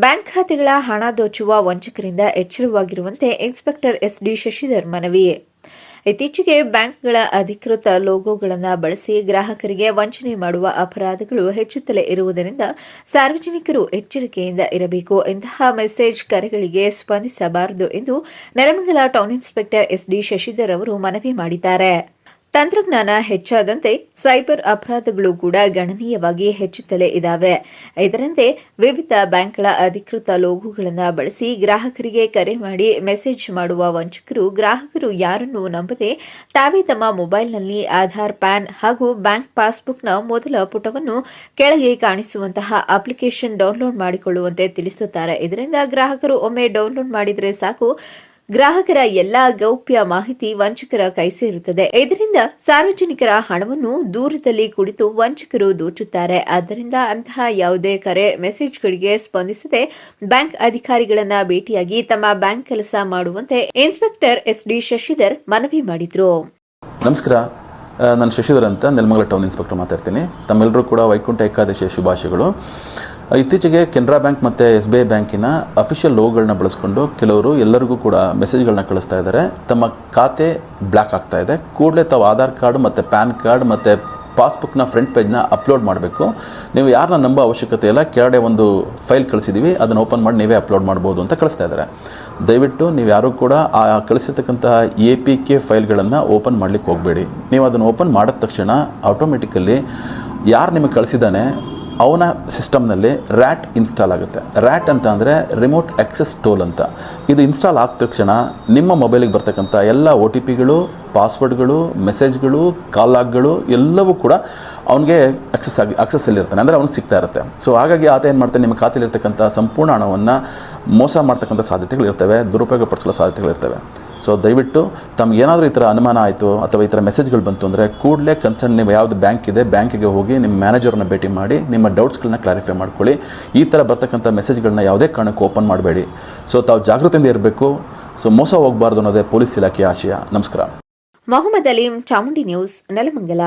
Bank ಖಾತೆಗಳ ಹಣ ದೋಚುವ ವಂಚಕರಿಂದ ಎಚ್ಚರವಾಗಿರುವಂತೆ ಇನ್ಸ್ಪೆಕ್ಟರ್ ಎಸ್ ಡಿ ಶಶಿಧರ್ ಮನವಿ. ಇತ್ತೀಚೆಗೆ ಬ್ಯಾಂಕ್ಗಳ ಅಧಿಕೃತ ಲೋಗೋಗಳನ್ನು ಬಳಸಿ ಗ್ರಾಹಕರಿಗೆ ವಂಚನೆ ಮಾಡುವ ಅಪರಾಧಗಳು ಹೆಚ್ಚುತ್ತಲೇ ಇರುವುದರಿಂದ ಸಾರ್ವಜನಿಕರು ಎಚ್ಚರಿಕೆಯಿಂದ ಇರಬೇಕು. ಇಂತಹ ಮೆಸೇಜ್ ಕರೆಗಳಿಗೆ ಸ್ಪಂದಿಸಬಾರದು ಎಂದು Nelamangala town inspector S D Shashidhar ಅವರು ಮನವಿ ಮಾಡಿದ್ದಾರೆ. ತಂತ್ರಜ್ಞಾನ ಹೆಚ್ಚಾದಂತೆ ಸೈಬರ್ ಅಪರಾಧಗಳು ಕೂಡ ಗಣನೀಯವಾಗಿ ಹೆಚ್ಚುತ್ತಲೇ ಇದ್ದಾವೆ ಇದರಂತೆ ವಿವಿಧ ಬ್ಯಾಂಕ್ಗಳ ಅಧಿಕೃತ ಲೋಗೋಗಳನ್ನು ಬಳಸಿ ಗ್ರಾಹಕರಿಗೆ ಕರೆ ಮಾಡಿ ಮೆಸೇಜ್ ಮಾಡುವ ವಂಚಕರು ಗ್ರಾಹಕರು ಯಾರನ್ನು ನಂಬದೆ ತಾವೇ ತಮ್ಮ ಮೊಬೈಲ್ನಲ್ಲಿ ಆಧಾರ್, ಪ್ಯಾನ್ ಹಾಗೂ ಬ್ಯಾಂಕ್ ಪಾಸ್ಬುಕ್ನ ಮೊದಲ ಪುಟವನ್ನು ಕೆಳಗೆ ಕಾಣಿಸುವಂತಹ ಅಪ್ಲಿಕೇಶನ್ ಡೌನ್ಲೋಡ್ ಮಾಡಿಕೊಳ್ಳುವಂತೆ ತಿಳಿಸುತ್ತಾರೆ. ಇದರಿಂದ ಗ್ರಾಹಕರು ಒಮ್ಮೆ ಡೌನ್ಲೋಡ್ ಮಾಡಿದರೆ ಸಾಕು. ಗ್ರಾಹಕರ ಎಲ್ಲಾ ಗೌಪ್ಯ ಮಾಹಿತಿ ವಂಚಕರ ಕೈ ಸೇರುತ್ತದೆ. ಇದರಿಂದ ಸಾರ್ವಜನಿಕರ ಹಣವನ್ನು ದೂರದಲ್ಲಿ ಕುಳಿತು ವಂಚಕರು ದೋಚುತ್ತಾರೆ. ಆದ್ದರಿಂದ ಅಂತಹ ಯಾವುದೇ ಕರೆ ಮೆಸೇಜ್ಗಳಿಗೆ ಸ್ಪಂದಿಸದೆ ಬ್ಯಾಂಕ್ ಅಧಿಕಾರಿಗಳನ್ನ ಭೇಟಿಯಾಗಿ ತಮ್ಮ ಬ್ಯಾಂಕ್ ಕೆಲಸ ಮಾಡುವಂತೆ ಇನ್ಸ್ಪೆಕ್ಟರ್ ಎಸ್ ಡಿ ಶಶಿಧರ್ ಮನವಿ ಮಾಡಿದ್ರು. ನಮಸ್ಕಾರ. ನಾನು ಶಶಿಧರ್ ಅಂತ, ನೆಲಮಂಗಲ ಟೌನ್ ಇನ್ಸ್ಪೆಕ್ಟರ್ ಮಾತಾಡ್ತೀನಿ. ತಮ್ಮೆಲ್ಲರೂ ಕೂಡ ವೈಕುಂಠ ಏಕಾದಶಿಯ ಶುಭಾಶಯಗಳು. ಇತ್ತೀಚೆಗೆ ಕೆನರಾ ಬ್ಯಾಂಕ್ ಮತ್ತು ಎಸ್ ಬಿ ಐ ಬ್ಯಾಂಕಿನ ಅಫಿಷಿಯಲ್ ಲೋಗಳನ್ನ ಬಳಸ್ಕೊಂಡು ಕೆಲವರು ಎಲ್ಲರಿಗೂ ಕೂಡ ಮೆಸೇಜ್ಗಳನ್ನ ಕಳಿಸ್ತಾ ಇದ್ದಾರೆ. ತಮ್ಮ ಖಾತೆ ಬ್ಲ್ಯಾಕ್ ಆಗ್ತಾ ಇದೆ. ಕೂಡಲೇ ತಾವು ಆಧಾರ್ ಕಾರ್ಡ್ ಮತ್ತು ಪ್ಯಾನ್ ಕಾರ್ಡ್ ಮತ್ತು ಪಾಸ್ಬುಕ್ನ ಫ್ರಂಟ್ ಪೇಜ್ನ ಅಪ್ಲೋಡ್ ಮಾಡಬೇಕು. ನೀವು ಯಾರನ್ನ ನಂಬೋ ಅವಶ್ಯಕತೆ ಇಲ್ಲ. ಕೆಳಗಡೆ ಒಂದು ಫೈಲ್ ಕಳಿಸಿದ್ದೀವಿ ಅದನ್ನು ಓಪನ್ ಮಾಡಿ ನೀವೇ ಅಪ್ಲೋಡ್ ಮಾಡ್ಬೋದು ಅಂತ ಕಳಿಸ್ತಾ ಇದ್ದಾರೆ. ದಯವಿಟ್ಟು ನೀವು ಯಾರೂ ಕೂಡ ಆ ಕಳಿಸಿರ್ತಕ್ಕಂತಹ ಎ ಪಿ ಕೆ ಫೈಲ್ಗಳನ್ನು ಓಪನ್ ಮಾಡಲಿಕ್ಕೆ ಹೋಗಬೇಡಿ. ನೀವು ಅದನ್ನು ಓಪನ್ ಮಾಡಿದ ತಕ್ಷಣ ಆಟೋಮೆಟಿಕಲಿ ಯಾರು ನಿಮಗೆ ಕಳಿಸಿದ್ದಾನೆ ಅವನ ಸಿಸ್ಟಮ್ನಲ್ಲಿ ರ್ಯಾಟ್ ಇನ್ಸ್ಟಾಲ್ ಆಗುತ್ತೆ. ರ್ಯಾಟ್ ಅಂತ ಅಂದರೆ ರಿಮೋಟ್ ಆಕ್ಸೆಸ್ ಟೋಲ್ ಅಂತ. ಇದು ಇನ್ಸ್ಟಾಲ್ ಆದ ತಕ್ಷಣ ನಿಮ್ಮ ಮೊಬೈಲಿಗೆ ಬರ್ತಕ್ಕಂಥ ಎಲ್ಲ ಒ ಟಿ ಪಿಗಳು, ಪಾಸ್ವರ್ಡ್ಗಳು, ಮೆಸೇಜ್ಗಳು, ಕಾಲ್ ಲಾಗ್ಗಳು ಎಲ್ಲವೂ ಕೂಡ ಅವನಿಗೆ ಆಕ್ಸೆಸ್ ಆಗಿ ಅಕ್ಸೆಸ್ಸಲ್ಲಿರ್ತಾನೆ ಅಂದರೆ ಅವ್ನಿಗೆ ಸಿಗ್ತಾ ಇರುತ್ತೆ. ಸೊ ಹಾಗಾಗಿ ಆತ ಏನು ಮಾಡ್ತಾನೆ, ನಿಮ್ಮ ಖಾತೆಯಲ್ಲಿರ್ತಕ್ಕಂಥ ಸಂಪೂರ್ಣ ಹಣವನ್ನು ಮೋಸ ಮಾಡ್ತಕ್ಕಂಥ ಸಾಧ್ಯತೆಗಳಿರ್ತವೆ ದುರುಪಯೋಗ ಪಡಿಸಲು ಸಾಧ್ಯತೆಗಳಿರ್ತವೆ ಸೊ ದಯವಿಟ್ಟು ತಮ್ಗೆ ಏನಾದರೂ ಈ ಥರ ಅನುಮಾನ ಆಯಿತು ಅಥವಾ ಈ ಥರ ಮೆಸೇಜ್ಗಳು ಬಂತು ಅಂದರೆ ಕೂಡಲೇ ಕನ್ಸರ್ನ್ ನೀವು ಯಾವುದು ಬ್ಯಾಂಕ್ ಇದೆ ಬ್ಯಾಂಕಿಗೆ ಹೋಗಿ ನಿಮ್ಮ ಮ್ಯಾನೇಜರ್ನ ಭೇಟಿ ಮಾಡಿ ನಿಮ್ಮ ಡೌಟ್ಸ್ಗಳನ್ನ ಕ್ಲಾರಿಫೈ ಮಾಡ್ಕೊಳ್ಳಿ. ಈ ಥರ ಬರ್ತಕ್ಕಂಥ ಮೆಸೇಜ್ಗಳನ್ನ ಯಾವುದೇ ಕಾರಣಕ್ಕೂ ಓಪನ್ ಮಾಡಬೇಡಿ. ಸೊ ತಾವು ಜಾಗೃತಿಯಿಂದ ಇರಬೇಕು. ಸೊ ಮೋಸ ಹೋಗಬಾರ್ದು ಅನ್ನೋದೇ ಪೊಲೀಸ್ ಇಲಾಖೆಯ ಆಶಯ. ನಮಸ್ಕಾರ. ಮೊಹಮ್ಮದ್ ಅಲೀಂ ಚಾಮುಂಡಿ ನ್ಯೂಸ್, ನೆಲಮಂಗಲ.